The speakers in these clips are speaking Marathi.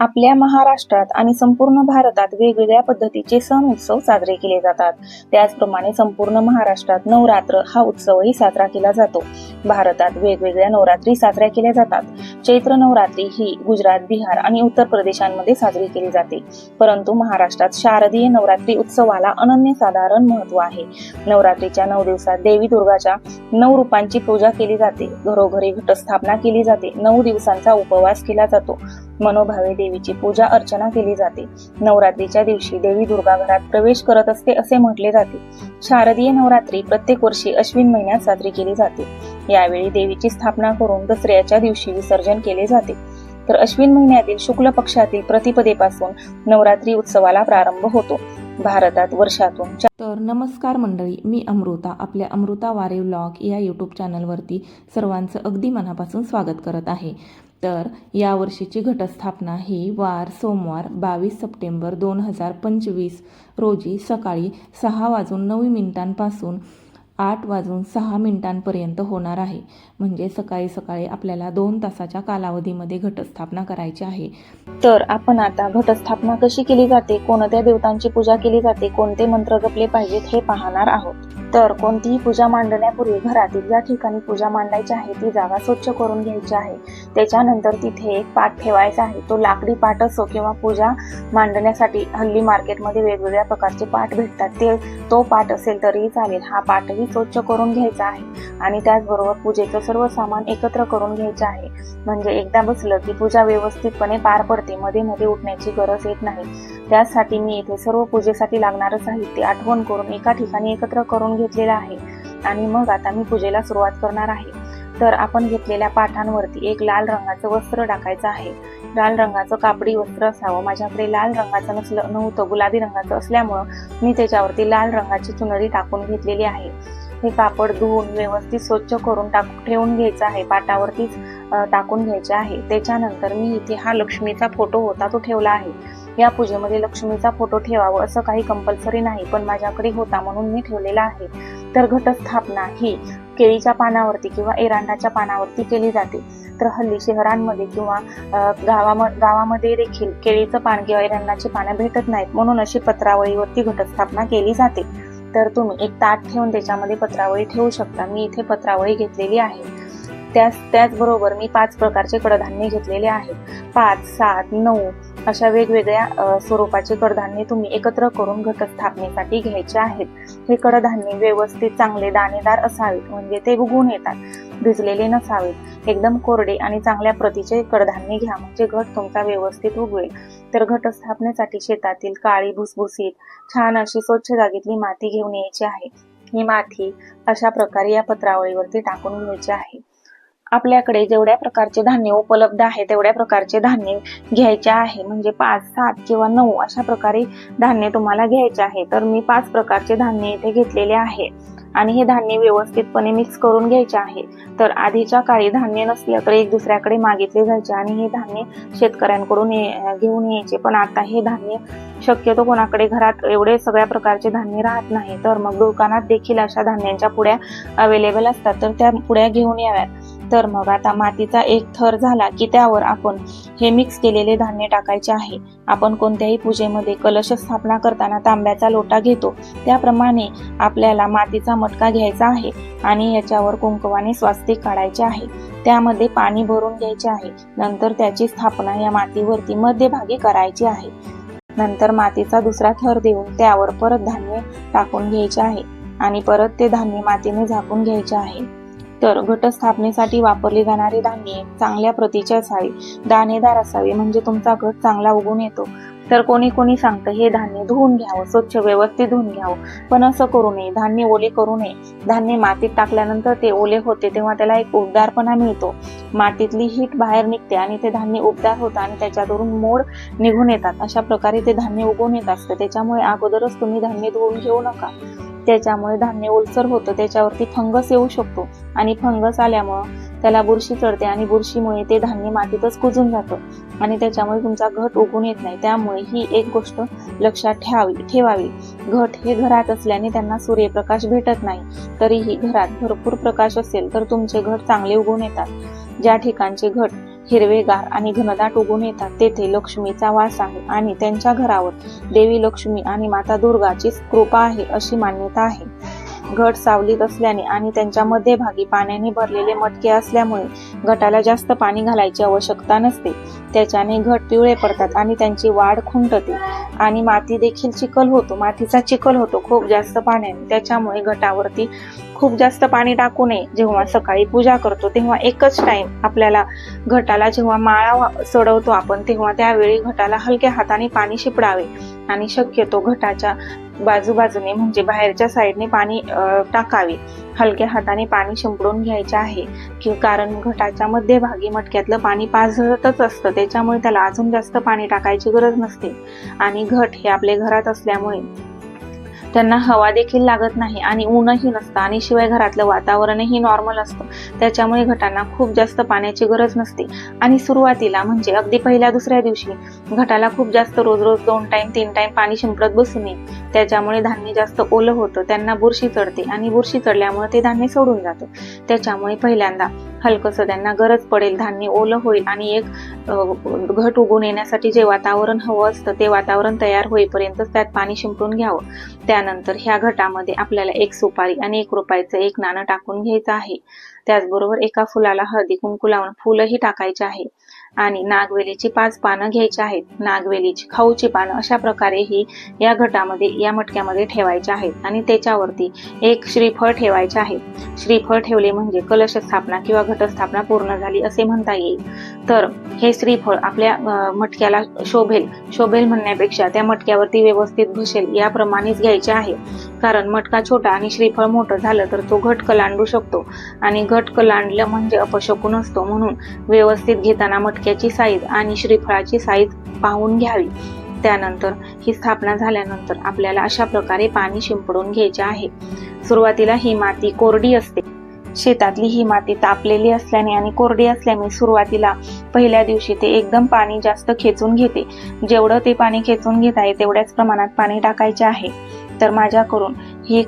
आपल्या महाराष्ट्रात आणि संपूर्ण भारतात वेगवेगळ्या पद्धतीचे सण उत्सव साजरे केले जातात. त्याचप्रमाणे संपूर्ण महाराष्ट्रात नवरात्र हा उत्सवही साजरा केला जातो. भारतात वेगवेगळ्या नवरात्री साजऱ्या केल्या जातात. चैत्र नवरात्री ही गुजरात बिहार आणि उत्तर प्रदेशांमध्ये साजरी केली जाते. परंतु महाराष्ट्रात शारदीय नवरात्री उत्सवाला अनन्यसाधारण महत्त्व आहे. नवरात्रीच्या नऊ दिवसात देवी दुर्गाच्या नऊ रूपांची पूजा केली जाते. घरोघरी घटस्थापना केली जाते. नऊ दिवसांचा उपवास केला जातो. मनोभावे देवीची पूजा अर्चना केली जाते. नवरात्रीच्या दिवशी देवी दुर्गा घरात प्रवेश करत असते असे म्हटले जाते. शारदीय नवरात्री प्रत्येक वर्षी अश्विन महिन्यात साजरी केली जाते. यावेळी देवीची स्थापना करून दसऱ्याच्या दिवशी विसर्जन केले जाते. तर अश्विन महिन्यातील शुक्ल पक्षातील प्रतिपदेपासून नवरात्री उत्सवाला प्रारंभ होतो. भारतात वर्षातून तर नमस्कार मंडळी मी अमृता आपल्या अमृता वारे व्लॉग या यूट्यूब चॅनलवरती सर्वांचं अगदी मनापासून स्वागत करत आहे. तर यावर्षीची घटस्थापना ही वार सोमवार बावीस सप्टेंबर दोन हजार पंचवीस रोजी सकाळी सहा वाजून नऊ मिनिटांपासून आठ वाजून सहा मिनिटांपर्यंत होणार आहे. म्हणजे सकाळी सकाळी आपल्याला दोन तासाच्या कालावधीमध्ये घटस्थापना करायची आहे. तर आपण आता घटस्थापना कशी केली जाते? कोणत्या देवतांची पूजा केली जाते? कोणते मंत्र जपले पाहिजेत हे पाहणार आहोत. तर कोणतीही पूजा मांडण्यापूर्वी घरातील ज्या ठिकाणी पूजा मांडायची आहे ती जागा स्वच्छ करून घ्यायची आहे. त्याच्यानंतर तिथे एक पाट ठेवायचा आहे. तो लाकडी पाट असो किंवा पूजा मांडण्यासाठी हल्ली मार्केटमध्ये वेगवेगळ्या प्रकारचे पाट भेटतात. ते तो पाट असेल तरीही चालेल. हा पाटही स्वच्छ करून घ्यायचा आहे. आणि त्याचबरोबर पूजेचं सर्व सामान एकत्र करून घ्यायचे आहे. म्हणजे एकदा बसलं की पूजा व्यवस्थितपणे पार पडते. मध्ये मध्ये उठण्याची गरज येत नाही. त्यासाठी मी इथे सर्व पूजेसाठी लागणारं साहित्य आठवण करून एका ठिकाणी एकत्र करून घेतलेलं आहे. आणि मग आता मी पूजेला सुरुवात करणार आहे. तर आपण घेतलेल्या पाठांवरती एक लाल रंगाचं वस्त्र टाकायचं आहे. लाल रंगाचं कापडी वस्त्र असावं. माझ्याकडे लाल रंगाचं नसलं नव्हतं गुलाबी रंगाचं असल्यामुळं मी त्याच्यावरती लाल रंगाची चुनरी टाकून घेतलेली आहे. हे कापड धुवून व्यवस्थित स्वच्छ करून टाक ठेवून घ्यायचं आहे. पाटावरतीच टाकून घ्यायचे आहे. त्याच्यानंतर मी इथे हा लक्ष्मीचा फोटो होता तो ठेवला आहे. या पूजेमध्ये लक्ष्मीचा फोटो ठेवावं असं काही कंपल्सरी नाही पण माझ्याकडे होता म्हणून मी ठेवलेला आहे. तर घटस्थापना ही केळीच्या पानावरती किंवा एरांडाच्या पानावरती केली जाते. तर हल्ली शहरांमध्ये किंवा गावाम गावामध्ये देखील केळीचं पान किंवा एरंडाची पानं भेटत नाहीत म्हणून अशी पत्रावळीवरती घटस्थापना केली जाते. तर तुम्ही एक ताट ठेवून त्याच्यामध्ये पत्रावळी ठेवू शकता. मी इथे पत्रावळी घेतलेली आहे. त्याच त्याचबरोबर मी पाच प्रकारचे कडधान्य घेतलेले आहेत पाच सात नऊ अशा वेगवेगळ्या स्वरूपाचे कडधान्य तुम्ही एकत्र करून घटस्थापनेसाठी घ्यायचे आहेत. हे कडधान्य व्यवस्थित चांगले दाणेदार असावेत म्हणजे ते उगवून येतात. भिजलेले नसावेत. एकदम कोरडे आणि चांगल्या प्रतीचे कडधान्य घ्या म्हणजे घट तुमचा व्यवस्थित उगवेल. तर घटस्थापनेसाठी शेतातील काळी भुसभुसीत छान अशी स्वच्छ जागेतली माती घेऊन यायची आहे. ही माती अशा प्रकारे या पत्रावळीवरती टाकून घ्यायची आहे. आपल्याकडे जेवढ्या प्रकारचे धान्य उपलब्ध आहे तेवढ्या प्रकारचे धान्य घ्यायचे आहे. म्हणजे पाच सात किंवा नऊ अशा प्रकारे धान्य तुम्हाला घ्यायचे आहे. तर मी पाच प्रकारचे धान्य इथे घेतलेले आहे. आणि हे धान्य व्यवस्थितपणे मिक्स करून घ्यायचे आहे. तर आधीच्या काळी धान्य नसलं तर एक दुसऱ्याकडे मागितले जायचे आणि हे धान्य शेतकऱ्यांकडून ये- घेऊन यायचे. पण आता हे धान्य शक्यतो कोणाकडे घरात एवढे सगळ्या प्रकारचे धान्य राहत नाही. तर मग दुकानात देखील अशा धान्यांच्या पुड्या अवेलेबल असतात. तर त्या पुड्या घेऊन याव्यात. तर मग आता मातीचा एक थर झाला की त्यावर आपण हे मिक्स केलेले धान्य टाकायचे आहे. आपण कोणत्याही पूजेमध्ये कलश स्थापना करताना तांब्याचा लोटा घेतो. त्याप्रमाणे आपल्याला मातीचा मटका घ्यायचा आहे आणि याच्यावर कुंकवाने स्वास्तिक काढायचे आहे. त्यामध्ये पाणी भरून घ्यायचे आहे. नंतर त्याची स्थापना या मातीवरती मध्यभागी करायची आहे. नंतर मातीचा दुसरा थर देऊन त्यावर परत धान्य टाकून घ्यायचे आहे आणि परत ते धान्य मातीने झाकून घ्यायचे आहे. तर घटस्थापनेसाठी वापरली जाणारी धान्य चांगल्या प्रतीचे असावे. दाणेदार असावे म्हणजे तुमचा घट चांगला उगून येतो. तर कोणी कोणी सांगतं हे धान्य धुवून घ्यावं स्वच्छ व्यवस्थित धुवून घ्यावं. पण असं करू नये. धान्य ओले करू नये. धान्य मातीत टाकल्यानंतर ते ओले होते तेव्हा त्याला एक उबदारपणा मिळतो. मातीतली हीट बाहेर निघते आणि ते धान्य उबदार होतं आणि त्याच्यावरून मोड निघून येतात. अशा प्रकारे ते धान्य उगवून येत असतं. त्याच्यामुळे अगोदरच तुम्ही धान्य धुवून घेऊ नका. ज्याच्यामुळे धान्य ओलसर होतं त्याच्यावरती फंगस येऊ शकतो. आणि फंगस आल्यामुळं त्याला बुरशी चढते आणि बुरशीमुळे ते धान्य मातीतच कुजून जातं. आणि त्याच्यामुळे तुमचा घट उगून येत नाही. त्यामुळे ही एक गोष्ट लक्षात ठेवावी ठेवावी. घट हे घरात असल्याने त्यांना सूर्यप्रकाश भेटत नाही. तरीही घरात भरपूर प्रकाश असेल तर तुमचे घट चांगले उगून येतात. ज्या ठिकाणचे घट हिरवेगार आणि घनदाट उगून येतात. तेथे लक्ष्मीचा वास आहे आणि त्यांच्या घरावर देवी लक्ष्मी आणि माता दुर्गाची कृपा आहे अशी मान्यता आहे. घट सावलीत असल्याने आणि त्यांच्या मध्यभागी पाण्याने भरलेले मटके असल्यामुळे घटाला जास्त पाणी घालायची आवश्यकता नसते. त्याच्याने घट पिवळे पडतात आणि त्यांची वाढ खुंटते. आणि माती देखील चिखल होतो. मातीचा चिखल होतो खूप जास्त पाण्याने. त्याच्यामुळे घटावरती खूप जास्त पाणी टाकू नये. जेव्हा सकाळी पूजा करतो तेव्हा एकच टाइम आपल्याला घटाला जेव्हा माळा सोडवतो चढवतो आपण तेव्हा त्यावेळी घटाला हलक्या हाताने पाणी शिपडावे. आणि शक्यतो घटाच्या बाजूबाजूने म्हणजे बाहेरच्या साईडने पाणी टाकावे. हलक्या हाताने पाणी शिंपडून घ्यायचे आहे. की कारण घटाच्या मध्यभागी मटक्यातलं पाणी पाझळतच असतं. त्याच्यामुळे त्याला अजून जास्त पाणी टाकायची गरज नसते. आणि घट हे आपले घरात असल्यामुळे त्यांना हवा देखील लागत नाही आणि ऊनही नसतं आणि शिवाय घरातलं वातावरणही नॉर्मल असतं. त्याच्यामुळे घटांना खूप जास्त पाण्याची गरज नसते. आणि सुरुवातीला म्हणजे अगदी पहिल्या दुसऱ्या दिवशी घटाला खूप जास्त रोज रोज दोन टाइम तीन टाइम पाणी शिंपडत बसू नये त्याच्यामुळे धान्य जास्त ओलं होतं त्यांना बुरशी चढते आणि बुरशी चढल्यामुळे ते धान्य सोडून जातं. त्याच्यामुळे पहिल्यांदा हलकंसं त्यांना गरज पडेल धान्य ओलं होईल आणि एक घट उगून येण्यासाठी जे वातावरण हवं असतं ते वातावरण तयार होईपर्यंतच त्यात पाणी शिंपडून घ्यावं. त्यानंतर ह्या घटामध्ये आपल्याला एक सुपारी आणि एक रुपयाचं एक नाणं टाकून घ्यायचं आहे. त्याचबरोबर एका फुलाला हळदी कुंकू लावून फुलंही टाकायचे आहे. आणि नागवेलीची पाच पानं घ्यायची आहेत. नागवेलीची खाऊची पानं अशा प्रकारे ही या घटामध्ये या मटक्यामध्ये ठेवायचे आहेत. आणि त्याच्यावरती एक श्रीफळ ठेवायचे आहे. श्रीफळ ठेवले म्हणजे कलश स्थापना किंवा घटस्थापना पूर्ण झाली असे म्हणता येईल. तर हे श्रीफळ आपल्या मटक्याला शोभेल. शोभेल म्हणण्यापेक्षा त्या मटक्यावरती व्यवस्थित भुसेल याप्रमाणेच घ्यायचे आहे. कारण मटका छोटा आणि श्रीफळ मोठं झालं तर तो घट कलांडू शकतो. आणि घट कलांडलं म्हणजे अपशकून असतो म्हणून व्यवस्थित घेताना मटक्याची साईज आणि श्रीफळाची साईज पाहून घ्यावी. त्यानंतर ही स्थापना झाल्यानंतर आपल्याला अशा प्रकारे पाणी शिंपडून घ्यायचे आहे. सुरुवातीला ही माती कोरडी असते. शेतातली ही माती तापलेली असल्याने आणि कोरडी असल्याने सुरुवातीला पहिल्या दिवशी ते एकदम पाणी जास्त खेचून घेते. जेवढं ते पाणी खेचून घेत आहे तेवढ्याच प्रमाणात पाणी टाकायचे आहे. तर माझ्याकडून ही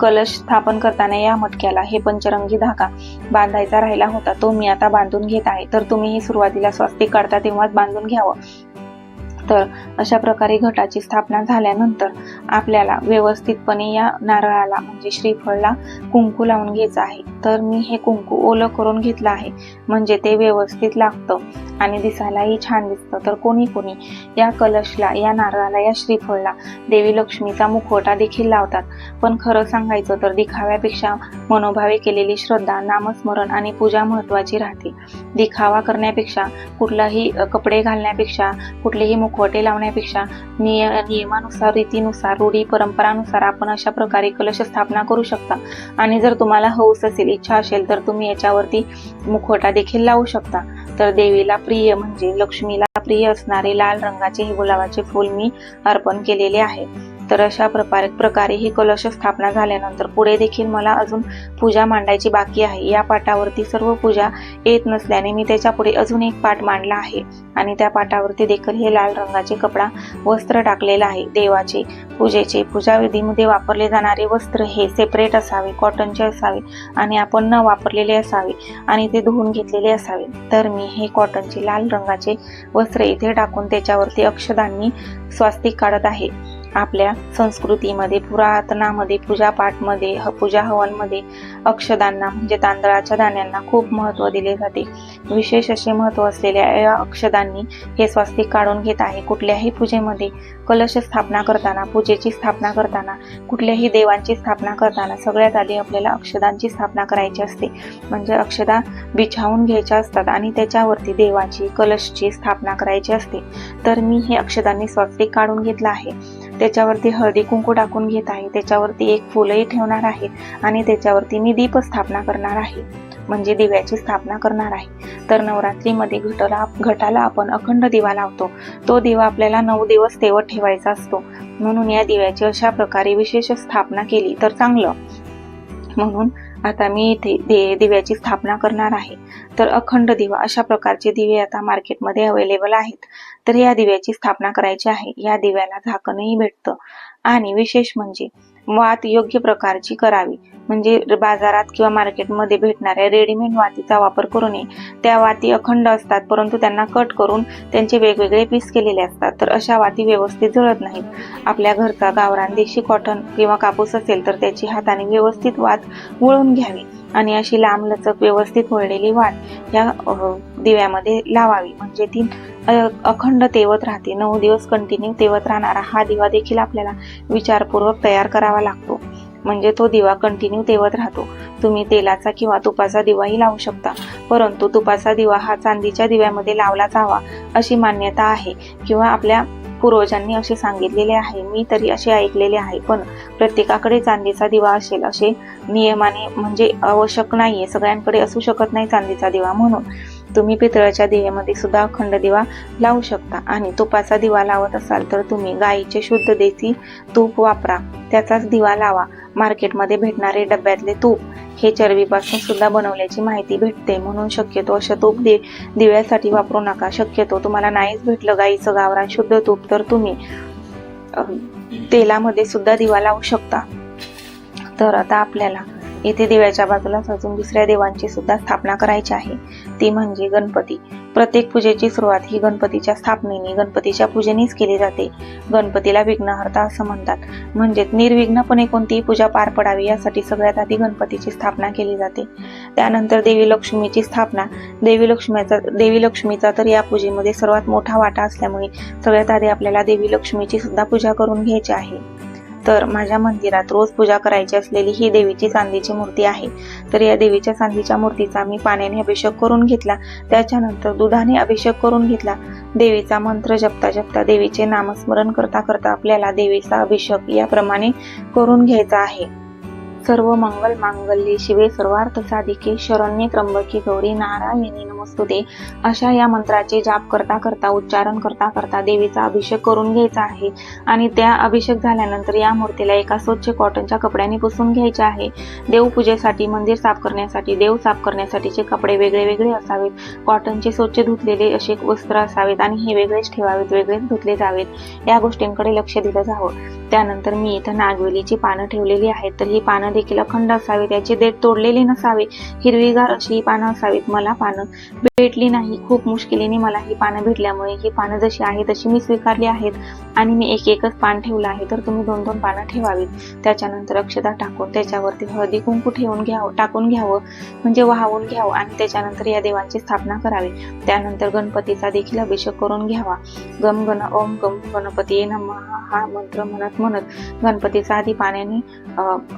कलश स्थापन करताना या मटक्याला हे पंचरंगी धागा बांधायचा राहिला होता. तो मी आता बांधून घेत आहे. तर तुम्ही ही सुरुवातीला स्वस्तिक काढता तेव्हाच बांधून घ्यावं. तर अशा प्रकारे घटाची स्थापना झाल्यानंतर आपल्याला व्यवस्थितपणे या नारळाला म्हणजे श्रीफळला कुंकू लावून घ्यायचं आहे. तर मी हे कुंकू ओलं करून घेतलं आहे. म्हणजे ते व्यवस्थित लागतं आणि दिसायलाही छान दिसतं. तर कोणी कोणी या कलशला या नारळाला या श्रीफळला देवी लक्ष्मीचा मुखवटा देखील लावतात. पण खरं सांगायचं तर दिखाव्यापेक्षा मनोभावे केलेली श्रद्धा नामस्मरण आणि पूजा महत्वाची राहते. दिखावा करण्यापेक्षा कुठलाही कपडे घालण्यापेक्षा कुठलेही मुखवटे लावण्यापेक्षा निय नियमानुसार रीतीनुसार रूढी परंपरानुसार आपण अशा प्रकारे कलश स्थापना करू शकता. आणि जर तुम्हाला हौस असेल इच्छा असेल तर तुम्ही याच्यावरती मुखवटा देखील लावू शकता. तर देवीला प्रिय म्हणजे लक्ष्मीला प्रिय असणारे लाल रंगाचे हे गुलाबाचे फूल मी अर्पण केलेले आहे. तर अशा प्रकारे प्रकारे ही कलश स्थापना झाल्यानंतर पुढे देखील मला अजून पूजा मांडायची बाकी आहे. या पाटावरती सर्व पूजा येत नसल्याने मी त्याच्या पुढे अजून एक पाठ मांडला आहे. आणि त्या पाटावरती देखील हे लाल रंगाचे कपडा वस्त्र टाकलेलं आहे. देवाचे पूजेचे पूजाविधीमध्ये वापरले जाणारे वस्त्र हे सेपरेट असावे कॉटनचे असावे आणि आपण न वापरलेले असावे आणि ते धुवून घेतलेले असावे. तर मी हे कॉटनचे लाल रंगाचे वस्त्र इथे टाकून त्याच्यावरती अक्षदांनी स्वास्तिक काढत आहे. आपल्या संस्कृतीमध्ये पुरातनामध्ये पूजापाठमध्ये ह- पूजा हवनमध्ये अक्षदांना म्हणजे तांदळाच्या दाण्यांना खूप महत्त्व दिले जाते. विशेष असे महत्त्व असलेल्या या अक्षदांनी हे स्वास्तिक काढून घेत आहे. कुठल्याही पूजेमध्ये कलश स्थापना करताना पूजेची स्थापना करताना कुठल्याही देवांची स्थापना करताना सगळ्यात आधी आपल्याला अक्षदांची स्थापना करायची असते. म्हणजे अक्षदा बिछावून घ्यायच्या असतात आणि त्याच्यावरती देवाची कलशची स्थापना करायची असते. तर मी हे अक्षदांनी स्वास्तिक काढून घेतलं आहे. त्याच्यावरती हळदी कुंकू टाकून घेत आहे. त्याच्यावरती एक फुलही ठेवणार आहे आणि त्याच्यावरती मी दीप स्थापना करणार आहे. म्हणजे दिव्याची स्थापना करणार आहे. तर नवरात्रीमध्ये घटाला घटाला आपण अखंड दिवा लावतो. तो दिवा आपल्याला नऊ दिवस तेवत ठेवायचा असतो. म्हणून या दिव्याची अशा प्रकारे विशेष स्थापना केली तर चांगलं. म्हणून आता मी इथे दे दिव्याची स्थापना करणार आहे. तर अखंड दिवा अशा प्रकारचे दिवे आता मार्केटमध्ये अवेलेबल आहेत. तर या दिव्याची स्थापना करायची आहे. या दिव्याला झाकणही भेटतं. आणि विशेष म्हणजे वात योग्य प्रकारची करावी. म्हणजे बाजारात किंवा मार्केटमध्ये भेटणाऱ्या रेडीमेड वातीचा वापर करू नये. त्या वाती अखंड असतात परंतु त्यांना कट करून त्यांचे वेगवेगळे पीस केलेले असतात. तर अशा वाती व्यवस्थित जळत नाहीत. आपल्या घरचा गावरान देशी कॉटन किंवा कापूस असेल तर त्याची हाताने व्यवस्थित वात वळून घ्यावी. आणि अशी लांब लचक व्यवस्थित वळलेली वात या दिव्यामध्ये लावावी. म्हणजे ती अखंड तेवत राहते. नऊ दिवस कंटिन्यू तेवत राहणारा हा दिवा देखील आपल्याला विचारपूर्वक तयार करावा लागतो. म्हणजे तो दिवा कंटिन्यू तेवत राहतो. तुम्ही तेलाचा किंवा तुपाचा दिवाही लावू शकता. परंतु तुपाचा दिवा हा चांदीच्या दिव्यामध्ये लावला जावा अशी मान्यता आहे. किंवा आपल्या पूर्वजांनी असे सांगितलेले आहे. मी तरी असे ऐकलेले आहे. पण प्रत्येकाकडे चांदीचा दिवा असेल असे नियमाने म्हणजे आवश्यक नाहीये. सगळ्यांकडे असू शकत नाही चांदीचा दिवा म्हणून. तुम्ही पितळाच्या दिव्यामध्ये सुद्धा अखंड दिवा लावू शकता आणि तुपाचा दिवा लावत असाल तर तुम्ही गाईचे शुद्ध देसी तूप वापरा. त्याचाच दिवा लावा. मार्केटमध्ये भेटणारे डब्यातले तूप हे चरबीपासून सुद्धा बनवल्याची माहिती भेटते. म्हणून शक्यतो अशा तूप दि दिव्यासाठी वापरू नका. शक्यतो तुम्हाला नाहीच भेटलं गाईचं गावरान शुद्ध तूप तर तुम्ही तेलामध्ये सुद्धा दिवा लावू शकता. तर आता आपल्याला येथे दिव्याच्या बाजूलाच अजून दुसऱ्या देवांची सुद्धा स्थापना करायची आहे. ती म्हणजे गणपती. प्रत्येक पूजेची सुरुवात ही गणपतीच्या स्थापनेने गणपतीच्या पूजेनेच केली जाते. गणपतीला विघ्नहर्ता असं म्हणतात. म्हणजेच निर्विघ्नपणे कोणतीही पूजा पार पडावी यासाठी सगळ्यात आधी गणपतीची स्थापना केली जाते. त्यानंतर देवी लक्ष्मीची स्थापना. देवी लक्ष्मीचा देवी लक्ष्मीचा तर या पूजेमध्ये सर्वात मोठा वाटा असल्यामुळे सगळ्यात आधी आपल्याला देवी लक्ष्मीची सुद्धा पूजा करून घ्यायची आहे. तर माझ्या मंदिरात रोज पूजा करायची असलेली ही देवीची चांदीची मूर्ती आहे. तर या देवीच्या चांदीच्या मूर्तीचा मी पाण्याने अभिषेक करून घेतला. त्याच्यानंतर दुधाने अभिषेक करून घेतला. देवीचा मंत्र जपता जपता देवीचे नामस्मरण करता करता आपल्याला देवीचा अभिषेक याप्रमाणे करून घ्यायचा आहे. सर्व मंगल मांगल्ये शिवे सर्वार्थ साधिके शरण्ये त्र्यंबके गौरी नारायणी नमस्तुते. अशा या मंत्राचे जाप करता करता उच्चारण करता करता देवीचा अभिषेक करून घ्यायचा आहे. आणि त्या अभिषेक झाल्यानंतर या मूर्तीला एका स्वच्छ कॉटनच्या कपड्याने पुसून घ्यायचे आहे. देवपूजेसाठी मंदिर साफ करण्यासाठी देव साफ करण्यासाठीचे कपडे वेगळे वेगळे असावेत. कॉटनचे स्वच्छ धुतलेले असे वस्त्र असावेत आणि हे वेगळेच ठेवावेत वेगळेच धुतले जावेत. या गोष्टींकडे लक्ष दिलं जावं. त्यानंतर मी इथं नागवेलीची पानं ठेवलेली आहेत. तर ही पानं देखील अखंड असावे त्याचे देठ तोडलेले नसावे हिरवीगार अशी ही पानं असावीत. मला पानं भेटली नाही. खूप मुश्किलीने मला ही पानं भेटल्यामुळे ही पानं जशी आहे तशी मी स्वीकारली आहेत आणि मी एक एकच पान ठेवलं आहे. तर तुम्ही दोन दोन पानं ठेवावीत. त्याच्यानंतर अक्षता टाकून त्याच्यावरती हळदी कुंकू ठेवून घ्यावं टाकून घ्यावं म्हणजे वाहवून घ्यावं आणि त्याच्यानंतर या देवांची स्थापना करावी. त्यानंतर गणपतीचा देखील अभिषेक करून घ्यावा. गम गण ओम गम गणपती नम हा मंत्र म्हणत म्हणत गणपतीचा आधी पाण्याने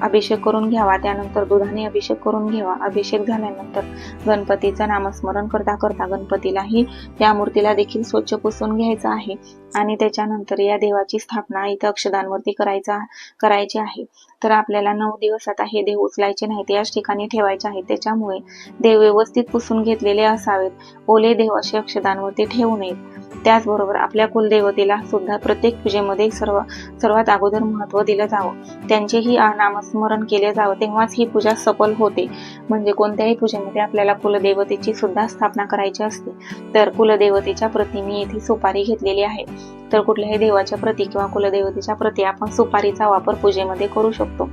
अभिषेक करून घ्यावा त्यानंतर दुधाने अभिषेक करून घ्यावा. अभिषेक झाल्यानंतर गणपतीचं नामस्मरण करता करता गणपतीलाही त्या मूर्तीला देखील स्वच्छ पुसून घ्यायचं आहे. आणि त्याच्यानंतर या देवाची स्थापना इथं अक्षदांवरती करायचा करायची आहे. तर आपल्याला नऊ दिवस आता हे देव उचलायचे नाहीत याच ठिकाणी ठेवायचे आहेत. त्याच्यामुळे देव व्यवस्थित पुसून घेतलेले असावेत. ओले देव असे अक्षदांवरती ठेवू नयेत. त्याचबरोबर आपल्या कुलदेवतेला सुद्धा प्रत्येक पूजेमध्ये सर्व सर्वात अगोदर महत्त्व दिलं जावं. त्यांचेही नामस्मरण केले जावं. तेव्हाच ही पूजा सफल होते. म्हणजे कोणत्याही पूजेमध्ये आपल्याला कुलदेवतेची सुद्धा स्थापना करायची असते. तर कुलदेवतेच्या प्रती मी येथे सुपारी घेतलेली आहे. तर कुठल्याही देवाच्या प्रती किंवा कुलदेवतेच्या प्रती आपण सुपारीचा वापर पूजेमध्ये करू शकतो.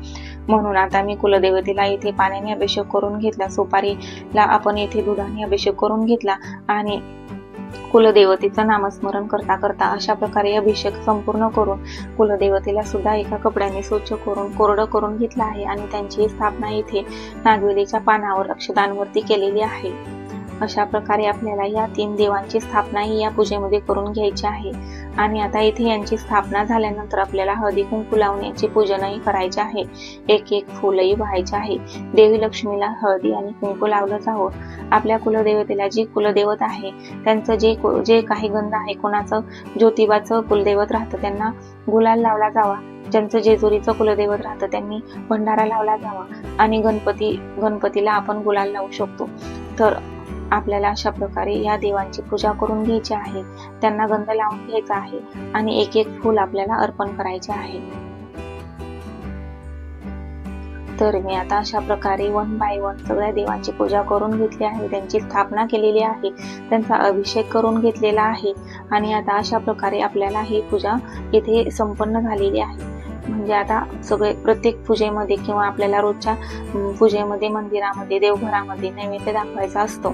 म्हणून आता मी कुलदेवतेला इथे पाण्याने अभिषेक करून घेतला. सुपारीला आपण येथे दुधाने अभिषेक करून घेतला. आणि कुलदेवतेचं नामस्मरण करता करता अशा प्रकारे अभिषेक संपूर्ण करून कुलदेवतेला सुद्धा एका कपड्याने स्वच्छ करून कोरडं करून घेतलं आहे आणि त्यांची स्थापना येथे नागवेलीच्या पानावर अक्षदांवरती केलेली आहे. अशा प्रकारे आपल्याला या तीन देवांची स्थापना ही या पूजेमध्ये करून घ्यायची आहे. आणि आता इथे यांची स्थापना झाल्यानंतर आपल्याला हळदी कुंकू लावून पूजनही करायचे आहे. एक एक फुलही व्हायचे आहे. देवी लक्ष्मीला हळदी आणि कुंकू लावलं जावं आपल्या कुलदेवतेला जी कुलदेवत आहे त्यांचं जे कु- जे काही गंध आहे कोणाचं ज्योतिबाचं कुलदैवत राहतं त्यांना गुलाल लावला जावा. ज्यांचं जेजुरीचं कुलदैवत राहतं त्यांनी भंडारा लावला जावा. आणि गणपती गणपतीला आपण गुलाल लावू शकतो. तर आपल्याला अशा प्रकारे या देवांची पूजा करून घ्यायची आहे. त्यांना गंध लावून घ्यायचा आहे आणि एक एक फूल आपल्याला अर्पण करायचे आहे. तर मी आता अशा प्रकारे वन बाय वन सगळ्या देवांची पूजा करून घेतली आहे. त्यांची स्थापना केलेली आहे. त्यांचा अभिषेक करून घेतलेला आहे. आणि आता अशा प्रकारे आपल्याला ही पूजा इथे संपन्न झालेली आहे. म्हणजे आता सगळे प्रत्येक पूजेमध्ये किंवा आपल्याला रोजच्या पूजेमध्ये मंदिरामध्ये देवघरामध्ये नैवेद्य दाखवायचा असतो.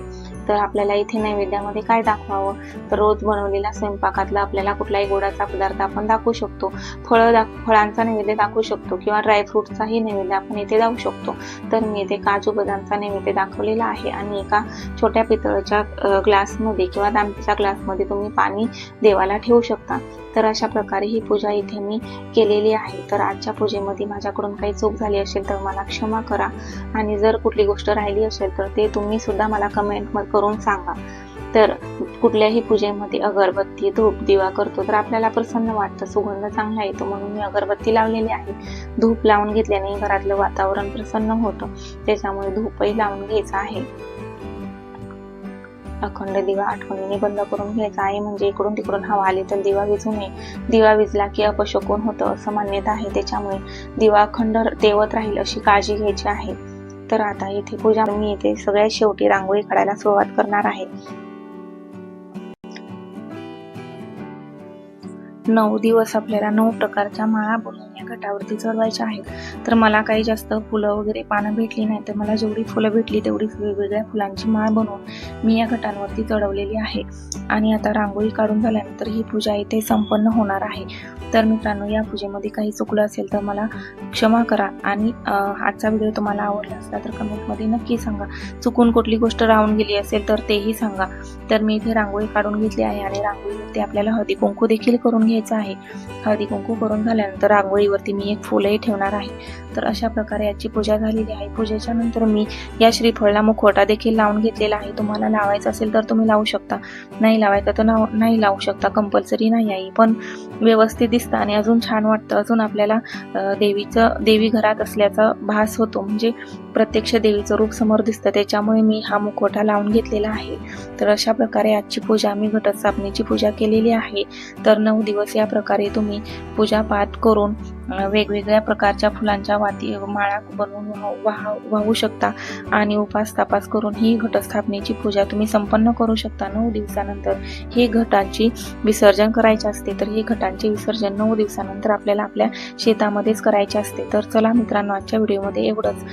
तर आपल्याला इथे नैवेद्यामध्ये काय दाखवावं? तर रोज बनवलेल्या स्वयंपाकातला आपल्याला कुठलाही गोडाचा पदार्थ आपण दाखवू शकतो. फळं दाख फळांचा नैवेद्य दाखवू शकतो किंवा ड्रायफ्रूटचाही नैवेद्य आपण इथे दाखवू शकतो. तर मी इथे काजू बदामचा नैवेद्य दाखवलेला आहे आणि एका छोट्या पितळच्या ग्लासमध्ये किंवा तांब्याच्या ग्लासमध्ये तुम्ही पाणी देवाला ठेवू शकता. तर अशा प्रकारे ही पूजा इथे मी केलेली आहे. तर आजच्या पूजेमध्ये माझ्याकडून काही चूक झाली असेल तर मला क्षमा करा. आणि जर कुठली गोष्ट राहिली असेल तर ते तुम्ही सुद्धा मला कमेंट करून करून सांगा. तर कुठल्याही पूजेमध्ये अगरबत्ती धूप दिवा करतो तर आपल्याला प्रसन्न वाटतं. सुगंध चांगला येतो. म्हणून मी अगरबत्ती लावलेली आहे. धूप लावून घेतल्याने घरातलं वातावरण प्रसन्न होतं. त्याच्यामुळे धूपही लावून घ्यायचा आहे. अखंड दिवा आठवणीने बंद करून घ्यायचा आहे. म्हणजे इकडून तिकडून हवा आली तर दिवा विजू नये. दिवा विजला की अपशकून होतं असं मान्यता आहे. त्याच्यामुळे दिवा अखंड तेवत राहील अशी काळजी घ्यायची आहे. तर आता येथे पूजा मी येथे सगळ्यात शेवटी रांगोळी काढायला सुरुवात करणार आहे. नऊ दिवस आपल्याला नऊ प्रकारच्या माळा बनवून घटावरती चढवायच्या आहेत. तर मला काही जास्त फुलं वगैरे पानं भेटली नाही तर मला जेवढी फुलं भेटली तेवढीच वेगवेगळ्या फुलांची माळ बनवून मी या घटांवरती चढवलेली आहे. आणि आता रांगोळी काढून झाल्यानंतर ही पूजा इथे संपन्न होणार आहे. तर मित्रांनो या पूजेमध्ये काही चुकलं असेल तर मला क्षमा करा. आणि आजचा व्हिडिओ तुम्हाला आवडला असला तर कमेंटमध्ये नक्की सांगा. चुकून कुठली गोष्ट राहून गेली असेल तर तेही सांगा. तर मी इथे रांगोळी काढून घेतली आहे आणि रांगोळीवरती आपल्याला हळदी कुंकू देखील करून घ्यायचं आहे. हळदी कुंकू करून झाल्यानंतर रांगोळीवर रांगोळीवरती मी एक फुलही ठेवणार आहे. तर अशा प्रकारे याची पूजा झालेली आहे. पूजेच्या नंतर मी या श्रीफळला मुखवटा देखील लावून घेतलेला आहे. तुम्हाला लावायचा असेल तर तुम्ही लावू शकता. नाही लावायचा तर लाव नाही लावू शकता. कंपल्सरी नाही आहे. पण व्यवस्थित दिसतं आणि अजून छान वाटतं. अजून आपल्याला देवीचं देवी घरात असल्याचा भास होतो. म्हणजे प्रत्यक्ष देवीचं रूप समोर दिसतं. त्याच्यामुळे मी हा मुखवटा लावून घेतलेला आहे. तर अशा प्रकारे आजची पूजा मी घटस्थापनेची पूजा केलेली आहे. तर नऊ दिवस या प्रकारे तुम्ही पूजापाठ करून वेगवेगळ्या प्रकारच्या फुलांच्या वाती माळा बनवून वाहू- वाहू वाहू शकता. आणि उपास तापास करून ही घटस्थापनेची पूजा तुम्ही संपन्न करू शकता नऊ दिवसानंतर. हे घटांची विसर्जन करायचे असते तर हे घटांचे विसर्जन नऊ दिवसानंतर आपल्याला आपल्या शेतामध्येच करायचे असते. तर चला मित्रांनो आजच्या व्हिडिओमध्ये एवढंच.